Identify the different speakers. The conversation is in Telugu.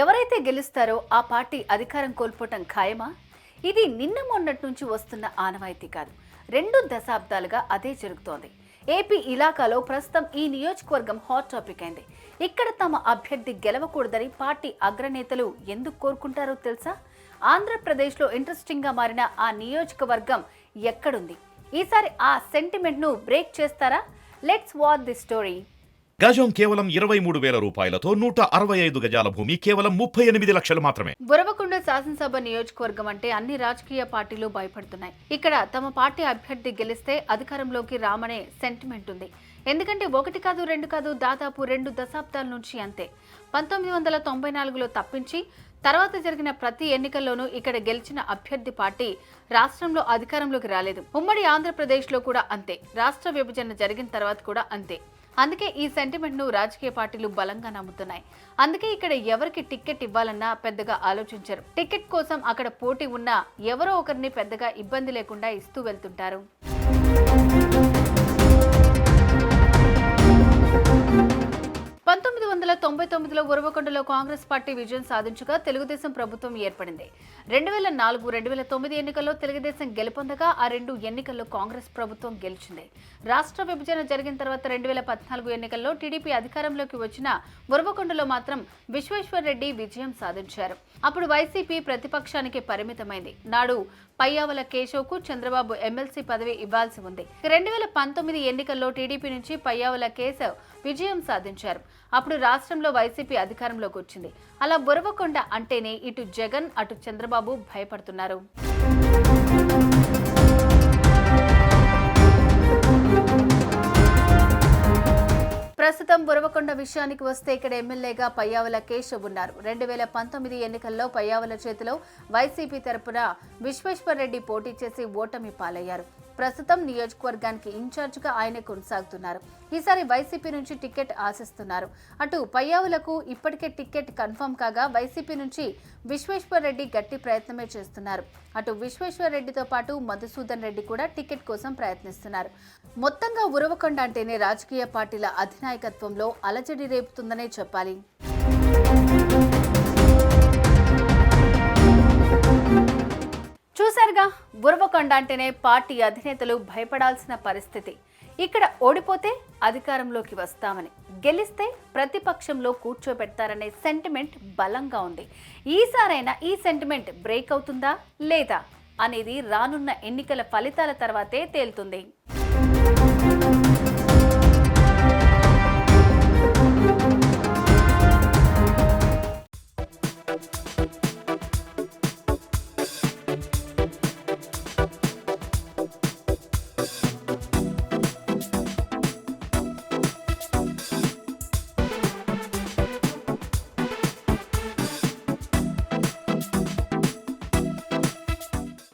Speaker 1: ఎవరైతే గెలుస్తారో ఆ పార్టీ అధికారం కోల్పోవటం ఖాయమా? ఇది నిన్న మొన్నటి నుంచి వస్తున్న ఆనవాయితీ కాదు. రెండు దశాబ్దాలుగా అదే జరుగుతోంది. ఏపీ ఇలాకాలో ప్రస్తుతం ఈ నియోజకవర్గం హాట్ టాపిక్ అయింది. ఇక్కడ తమ అభ్యర్థి గెలవకూడదని పార్టీ అగ్రనేతలు ఎందుకు కోరుకుంటారో తెలుసా? ఆంధ్రప్రదేశ్లో ఇంట్రెస్టింగ్గా మారిన ఆ నియోజకవర్గం ఎక్కడుంది? ఈసారి ఆ సెంటిమెంట్ను బ్రేక్ చేస్తారా? Let's watch the story.
Speaker 2: గజం కేవలం ఇరవై మూడు వేల రూపాయలతో నూట అరవై ఐదు గజాల భూమి కేవలం ముప్పై ఎనిమిది లక్షలు మాత్రమే.
Speaker 1: బురవకొండ శాసనసభ నియోజకవర్గం అంటే అన్ని రాజకీయ పార్టీలు భయపడుతున్నాయి. ఇక్కడ తమ పార్టీ అభ్యర్థి గెలిస్తే అధికారంలోకి రామనే సెంటిమెంట్ ఉంది. ఎందుకంటే ఒకటి కాదు రెండు కాదు దాదాపు రెండు దశాబ్దాల నుంచి అంతే. పంతొమ్మిది వందల తొంభై నాలుగులో తప్పించి తర్వాత జరిగిన ప్రతి ఎన్నికల్లోనూ ఇక్కడ గెలిచిన అభ్యర్థి పార్టీ రాష్ట్రంలో అధికారంలోకి రాలేదు. ఉమ్మడి ఆంధ్రప్రదేశ్లో కూడా అంతే. రాష్ట్ర విభజన జరిగిన తర్వాత కూడా అంతే. అందుకే ఈ సెంటిమెంట్ను రాజకీయ పార్టీలు బలంగా నమ్ముతున్నాయి. అందుకే ఇక్కడ ఎవరికి టికెట్ ఇవ్వాలన్నా పెద్దగా ఆలోచించరు. టికెట్ కోసం అక్కడ పోటీ ఉన్నా ఎవరో ఒకరిని పెద్దగా ఇబ్బంది లేకుండా ఇస్తూ వెళ్తుంటారు. తొమ్మిదిలో ఉరవకొండలో కాంగ్రెస్ పార్టీ విజయం సాధించగా తెలుగుదేశం ప్రభుత్వం ఏర్పడింది. రెండు వేల నాలుగు రెండు వేల తొమ్మిది ఎన్నికల్లో తెలుగుదేశం గెలుపొందగా ఆ రెండు ఎన్నికల్లో కాంగ్రెస్ ప్రభుత్వం గెలిచింది. రాష్ట్ర విభజన జరిగిన తర్వాత రెండు వేల పద్నాలుగు ఎన్నికల్లో టీడీపీ అధికారంలోకి వచ్చిన ఉరవకొండలో మాత్రం విశ్వేశ్వర్ రెడ్డి విజయం సాధించారు. అప్పుడు వైసీపీ ప్రతిపక్షానికి పరిమితమైంది. నాడు పయ్యావల కేశవ్కు చంద్రబాబు ఎమ్మెల్సీ పదవి ఇవ్వాల్సి ఉంది. రెండు వేల పంతొమ్మిది ఎన్నికల్లో టీడీపీ నుంచి పయ్యావల కేశవ్ విజయం సాధించారు. అప్పుడు రాష్ట్రంలో వైసీపీ అధికారంలోకి వచ్చింది. అలా బురవకొండ అంటేనే ఇటు జగన్ అటు చంద్రబాబు భయపడుతున్నారు. ప్రస్తుతం బురవకొండ విషయానికి వస్తే ఇక్కడ ఎమ్మెల్యేగా పయ్యావుల కేశవ్ ఉన్నారు. రెండు వేల పంతొమ్మిది ఎన్నికల్లో పయ్యావుల చేతిలో వైసీపీ తరపున విశ్వేశ్వర్ రెడ్డి పోటీ చేసి ఓటమి పాలయ్యారు. ప్రస్తుతం నియోజకవర్గానికి ఇన్ఛార్జిగా ఆయనే కొనసాగుతున్నారు. ఈసారి వైసీపీ నుంచి టికెట్ ఆశిస్తున్నారు. అటు పయ్యావులకు ఇప్పటికే టికెట్ కన్ఫర్మ్ కాగా వైసీపీ నుంచి విశ్వేశ్వర్ రెడ్డి గట్టి ప్రయత్నమే చేస్తున్నారు. అటు విశ్వేశ్వర్ రెడ్డితో పాటు మధుసూదన్ రెడ్డి కూడా టికెట్ కోసం ప్రయత్నిస్తున్నారు. మొత్తంగా ఉరవకొండ అంటేనే రాజకీయ పార్టీల అధినాయకత్వంలో అలజడి రేపుతుందనే చెప్పాలి. చూశారుగా బురవకొండ అంటేనే పార్టీ అధినేతలు భయపడాల్సిన పరిస్థితి. ఇక్కడ ఓడిపోతే అధికారంలోకి వస్తామని. గెలిస్తే ప్రతిపక్షంలో కూర్చోబెడతారనే సెంటిమెంట్ బలంగా ఉంది. ఈసారైనా ఈ సెంటిమెంట్ బ్రేక్ అవుతుందా లేదా అనేది రానున్న ఎన్నికల ఫలితాల తర్వాతే తేలుతుంది.